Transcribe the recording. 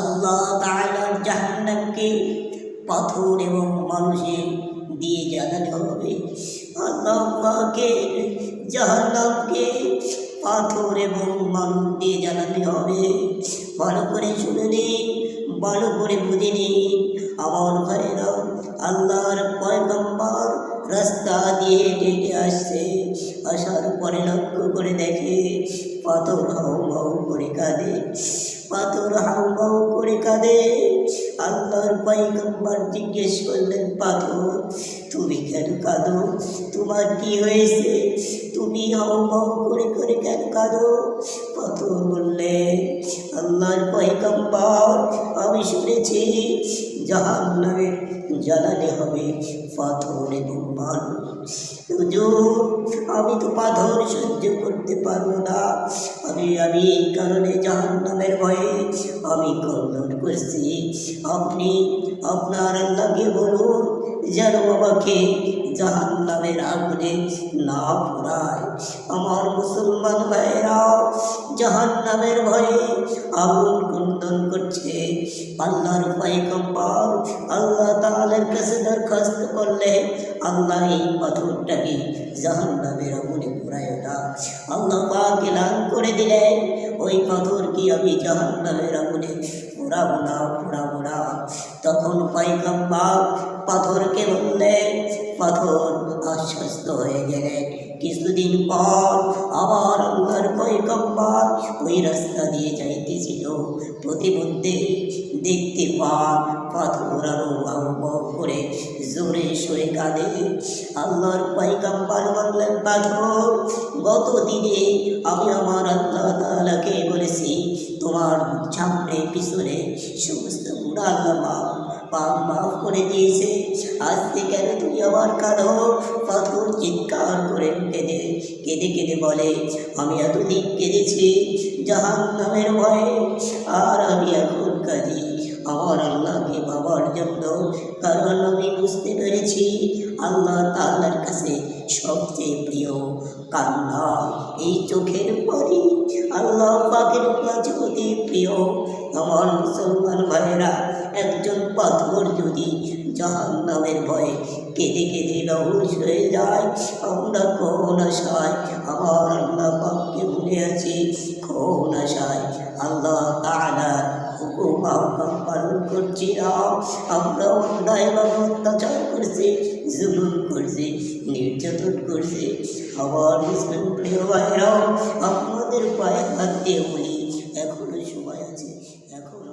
আল্লাহ তাআলার জাহান্নামকে পাথর এবং মানুষের দিয়ে জানানো হবে। আল্লাহ পাকের জাহান্নামকে পাথর এবং মানুষ দিয়ে জানানো হবে। ভালো করে শুনে নিন, ভালো করে বুঝে নিন। আমার ভাইরা আল্লাহর পয়গম্বর রাস্তা দিয়ে হেঁটে আসছে। আসার পরে লক্ষ্য করে দেখে পাথর হাউ করে কাঁদে। পাথর হাউ করে কাঁদে আল্লাহর পয়গম্বর জিজ্ঞেস করলেন পাথর তুমি কেন কাঁদো? তোমার কি হয়েছে? তুমি হাউ হাউ করে করে কেন কাঁদো? পাথর বললে আল্লাহর পয়গম্বর, আমি শুনেছি জাহান নামের জ্বালালে হবে পাথর এবং মানুষ হুজুর, আমি তো পাথর সহ্য করতে পারব না। আমি আমি এই কারণে জাহান নামের ভয়ে আমি কল্যাণ করছি। আপনি আপনার আল্লাহকে বলুন যেন আমাকে জাহান নামের আগুনে না পোড়ায়। আমার মুসলমান ভাইয়েরাও জাহান নামের ভয়ে আগুন কুন্দন করছে। আল্লাহর পয়গম্বর আল্লাহ তাআলার কাছে দরখাস্ত করলে আল্লাহ এই পাথরটাকে জাহান নামের আগুনে পোড়ায় না। আল্লাহ পাক এলান করে দিলেন। ওই পাথর কি আমি জাহান নামের আগুনে পোড়াবো না পোড়াবো না? তখন পয়গম্বর পাথরকে বললেন, পাথর আশ্বস্ত হয়ে গেলেন কিছুদিন পর আবার আল্লাহর পয়গম্বর ওই রাস্তা দিয়ে যাইতেছিল। প্রতিমধ্যে দেখতে পান পাথর সরে কাঁদে আল্লাহর পয়গম্বর বললেন, পাথর, গত দিনে আমি আমার আল্লাহ তাআলাকে বলেছি, তোমার সামনে, পিছনে সমস্ত মাপ পাপ মাফ করে দিয়েছে। আজকে কেন তুমি আবার কাঁদো পাথর চিৎকার করে কেঁদে কেঁদে কেঁদে বলে, আমি এতদিন কেঁদেছি জাহান নামের ভয়ে, আর আমি এখন কাঁদি আমার আল্লাহকে বাবার জন্য। কারণ আমি বুঝতে পেরেছি, আল্লাহ তাআলার কাছে সবচেয়ে প্রিয় কান্না। এই চোখের পরে আল্লাহ পাকের কাছে অতি প্রিয়। আমার মুসলমান ভাইয়েরা, একজন পাথর যদি জাহান নামের ভয়ে কেঁদে কেঁদে রহুস হয়ে যায়, আমরা কোন আশায় আমার আল্লাহ পাককে ভুলে আছি? কোন আশায়? আল্লাহ তাআলা মাকাম পালন করছি না আমরা অন্যায়ভাবে অত্যাচার করছি, জুলুম করছি, নির্যাতন করছি। আবার মুসলিম প্রিয় ভাইরাও আপনাদের পায়ে হাত দিয়ে বলি এখনও সময় আছে এখনও